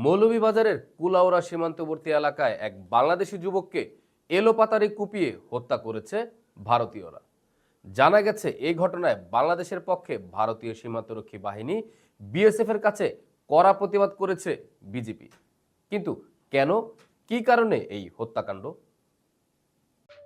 মৌলভীবাজারের কুলাউড়া সীমান্তবর্তী এলাকায় এক বাংলাদেশি যুবককে এলোপাতারি কুপিয়ে হত্যা করেছে ভারতীয়রা। জানা গেছে এই ঘটনায় বাংলাদেশের পক্ষে ভারতীয় সীমান্তরক্ষী বাহিনী বিএসএফ এর কাছে কড়া প্রতিবাদ করেছে বিজেপি। কিন্তু কেন? কি কারণে এই হত্যাকাণ্ড?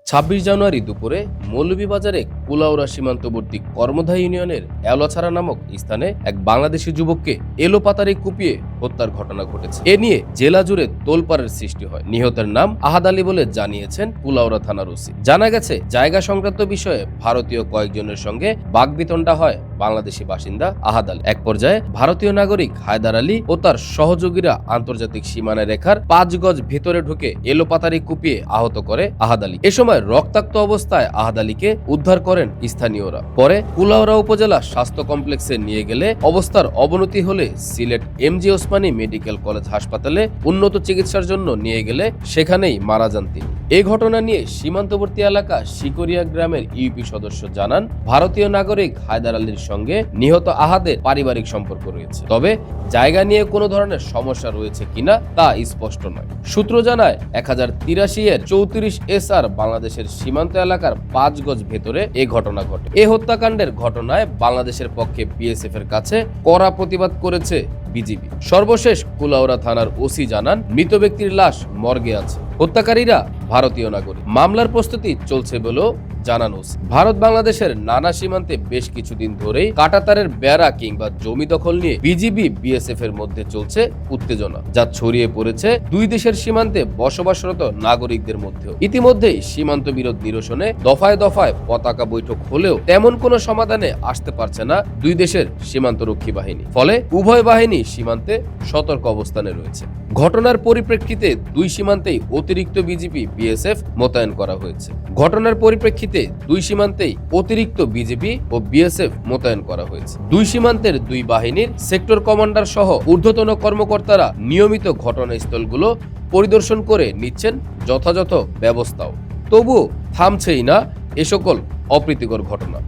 ছাব্বিশ জানুয়ারি দুপুরে মৌলভীবাজারে কুলাউড়া সীমান্তবর্তী কর্মধা ইউনিয়নের এলোছাড়া নামক স্থানে এক বাংলাদেশি যুবককে এলোপাতারে কুপিয়ে হত্যার ঘটনা ঘটেছে। এ নিয়ে জেলা জুড়ে তোলপাড়ের সৃষ্টি হয়। নিহতের নাম আহাদ আলী বলে জানিয়েছেন কুলাউড়া থানার ওসি। জানা গেছে, জায়গা সংক্রান্ত বিষয়ে ভারতীয় কয়েকজনের সঙ্গে বাগবিতণ্ডা হয় বাংলাদেশি বাসিন্দা আহাদ আলী। এক পর্যায়ে ভারতীয় নাগরিক হায়দার আলী ও তার সহযোগীরা আন্তর্জাতিক সীমানা রেখার পাঁচ গজ ভেতরে ঢুকে এলোপাতারি কুপিয়ে আহত করে আহাদ আলী। এ সময় রক্তাক্ত অবস্থায় আহাদ আলীকে উদ্ধার করেন স্থানীয়রা। পরে কুলাউড়া উপজেলা স্বাস্থ্য কমপ্লেক্সে নিয়ে গেলে অবস্থার অবনতি হলে Sylhet M G Osmani medical college হাসপাতালে উন্নত চিকিৎসার জন্য নিয়ে গেলে সেখানেই মারা যান তিনি। এই ঘটনা নিয়ে সীমান্তবর্তী এলাকা শিকরিয়া গ্রামের ইউপি সদস্য জানান, ভারতীয় নাগরিক হায়দার আলীর সঙ্গে নিহত আহাদের পারিবারিক সম্পর্ক রয়েছে। তবে জায়গা নিয়ে কোনো ধরনের সমস্যা রয়েছে কিনা তা স্পষ্ট নয়। সূত্র জানায় এক হাজার তিরাশি এর চৌত্রিশ এস আর বাংলাদেশের সীমান্ত এলাকার পাঁচ গজ ভেতরে এ ঘটনা ঘটে। এ হত্যাকাণ্ডের ঘটনায় বাংলাদেশের পক্ষে বিএসএফ এর কাছে কড়া প্রতিবাদ করেছে বিজিবি। সর্বশেষ কুলাউড়া থানার ওসি জানান, মৃত ব্যক্তির লাশ মর্গে আছে। হত্যাকারীরা ভারতীয় নাগরিক। মামলার প্রস্তুতি চলছে বলেও জানান ভারত বাংলাদেশের নানা সীমান্তে বেশ কিছুদিন ধরেই কাটাতারের বেড়া কিংবা জমি দখল নিয়ে বিজিবি, বিএসএফ এর মধ্যে চলছে উত্তেজনা, যা ছড়িয়ে পড়েছে দুই দেশের সীমান্তে বসবাসরত নাগরিকদের মধ্যেও। ইতিমধ্যেই সীমান্ত বিরোধ নিরসনে দফায় দফায় পতাকা বৈঠক হলেও তেমন কোনো সমাধানে আসতে পারছে না দুই দেশের সীমান্তরক্ষী বাহিনী। ফলে উভয় বাহিনী সীমান্তে সতর্ক অবস্থানে রয়েছে। ঘটনার পরিপ্রেক্ষিতে দুই সীমান্তেই অতিরিক্ত বিজেপি, বিএসএফ মোতায়েন করা হয়েছে। ঘটনার পরিপ্রেক্ষিতে দুই সীমান্তেই অতিরিক্ত বিজেপি ও বিএসএফ মোতায়েন করা হয়েছে। দুই সীমান্তের দুই বাহিনীর সেক্টর কমান্ডার সহ ঊর্ধ্বতন কর্মকর্তারা নিয়মিত ঘটনাস্থলগুলো পরিদর্শন করে নিচ্ছেন যথাযথ ব্যবস্থাও। তবুও থামছেই না এ সকল অপ্রীতিকর ঘটনা।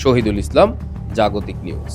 শহীদুল ইসলাম, জাগতিক নিউজ।